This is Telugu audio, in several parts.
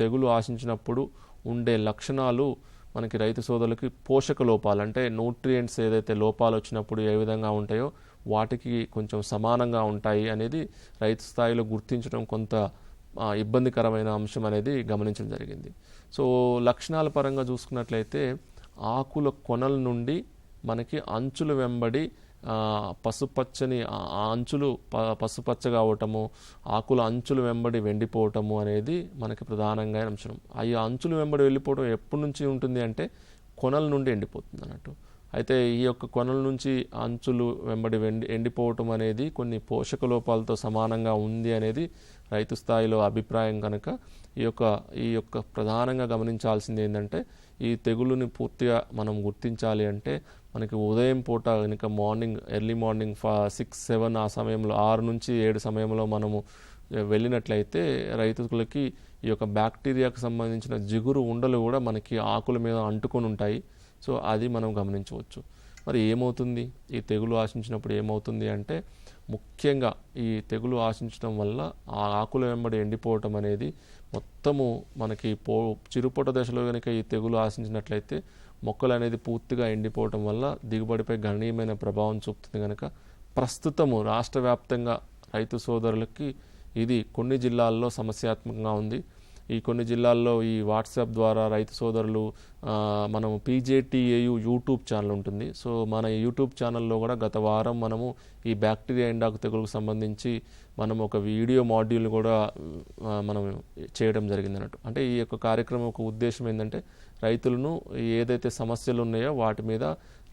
తెగులు ఆశించినప్పుడు ఉండే లక్షణాలు మనకి రైతు సోదరులకి పోషక లోపాలు అంటే న్యూట్రియంట్స్ ఏదైతే లోపాలు వచ్చినప్పుడు ఏ విధంగా ఉంటాయో వాటికి కొంచెం సమానంగా ఉంటాయి అనేది రైతు స్థాయిలో గుర్తించడం కొంత ఇబ్బందికరమైన అంశం అనేది గమనించడం జరిగింది. సో లక్షణాల పరంగా చూసుకున్నట్లయితే ఆకుల కొనల నుండి మనకి అంచుల వెంబడి పసుపచ్చని ఆ అంచులు పసుపచ్చగా అవటము ఆకుల అంచుల వెంబడి వెండిపోవటము అనేది మనకి ప్రధానంగా అంశం. ఆ అంచులు అంచుల వెంబడి వెళ్ళిపోవడం ఎప్పటి నుంచి ఉంటుంది అంటే కొనల నుండి ఎండిపోతుంది అన్నట్టు. అయితే ఈ యొక్క కొనల నుంచి అంచులు వెంబడి వెండి ఎండిపోవటం అనేది కొన్ని పోషక లోపాలతో సమానంగా ఉంది అనేది రైతు స్థాయిలో అభిప్రాయం కనుక ఈ యొక్క ఈ యొక్క ప్రధానంగా గమనించాల్సింది ఏంటంటే ఈ తెగులుని పూర్తిగా మనం గుర్తించాలి అంటే మనకి ఉదయం పూట కనుక మార్నింగ్ ఎర్లీ మార్నింగ్ ఫా సిక్స్ సెవెన్ ఆ సమయంలో ఆరు నుంచి ఏడు సమయంలో మనము వెళ్ళినట్లయితే రైతులకి ఈ యొక్క బ్యాక్టీరియాకు సంబంధించిన జిగురు ఉండలు కూడా మనకి ఆకుల మీద అంటుకొని ఉంటాయి. సో అది మనం గమనించవచ్చు. మరి ఏమవుతుంది? ఈ తెగులు ఆశించినప్పుడు ఏమవుతుంది అంటే ముఖ్యంగా ఈ తెగులు ఆశించడం వల్ల ఆ ఆకుల వెంబడి ఎండిపోవటం అనేది మొత్తము మనకి పో చిరుపొట దశలో కనుక ఈ తెగులు ఆశించినట్లయితే మొక్కలు అనేది పూర్తిగా ఎండిపోవటం వల్ల దిగుబడిపై గణనీయమైన ప్రభావం చూపుతుంది కనుక ప్రస్తుతము రాష్ట్ర వ్యాప్తంగా రైతు సోదరులకి ఇది కొన్ని జిల్లాల్లో సమస్యాత్మకంగా ఉంది. ఈ కొన్ని జిల్లాల్లో ఈ వాట్సాప్ ద్వారా రైతు సోదరులు మనం పీజేటీఏయు యూట్యూబ్ ఛానల్ ఉంటుంది. సో మన యూట్యూబ్ ఛానల్లో కూడా గత వారం మనము ఈ బ్యాక్టీరియా ఎండాకు తెగులకు సంబంధించి మనం ఒక వీడియో మాడ్యూల్ కూడా మనం చేయడం జరిగింది అన్నట్టు. అంటే ఈ యొక్క కార్యక్రమం యొక్క ఉద్దేశం ఏంటంటే రైతులను ఏదైతే సమస్యలు ఉన్నాయో వాటి మీద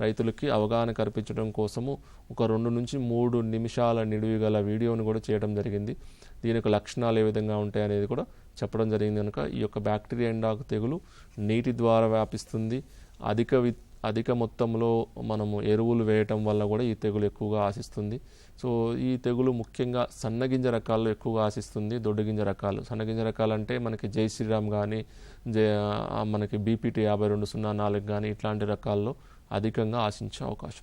రైతులకి అవగాహన కల్పించడం కోసము ఒక రెండు నుంచి మూడు నిమిషాల నిడివి గల వీడియోను కూడా చేయడం జరిగింది. దీని యొక్క లక్షణాలు ఏ విధంగా ఉంటాయి అనేది కూడా చెప్పడం జరిగింది కనుక ఈ యొక్క బ్యాక్టీరియా ఎండాకు తెగులు నీటి ద్వారా వ్యాపిస్తుంది. అధిక వి అధిక మొత్తంలో మనము ఎరువులు వేయటం వల్ల కూడా ఈ తెగులు ఎక్కువగా ఆశిస్తుంది. సో ఈ తెగులు ముఖ్యంగా సన్నగింజ రకాల్లో ఎక్కువగా ఆశిస్తుంది దొడ్డుగింజ రకాలు. సన్నగింజ రకాలు అంటే మనకి జై శ్రీరామ్ కానీ జై మనకి బీపీటీ యాభై రెండు సున్నా నాలుగు కానీ ఇట్లాంటి రకాల్లో అధికంగా ఆశించే అవకాశం.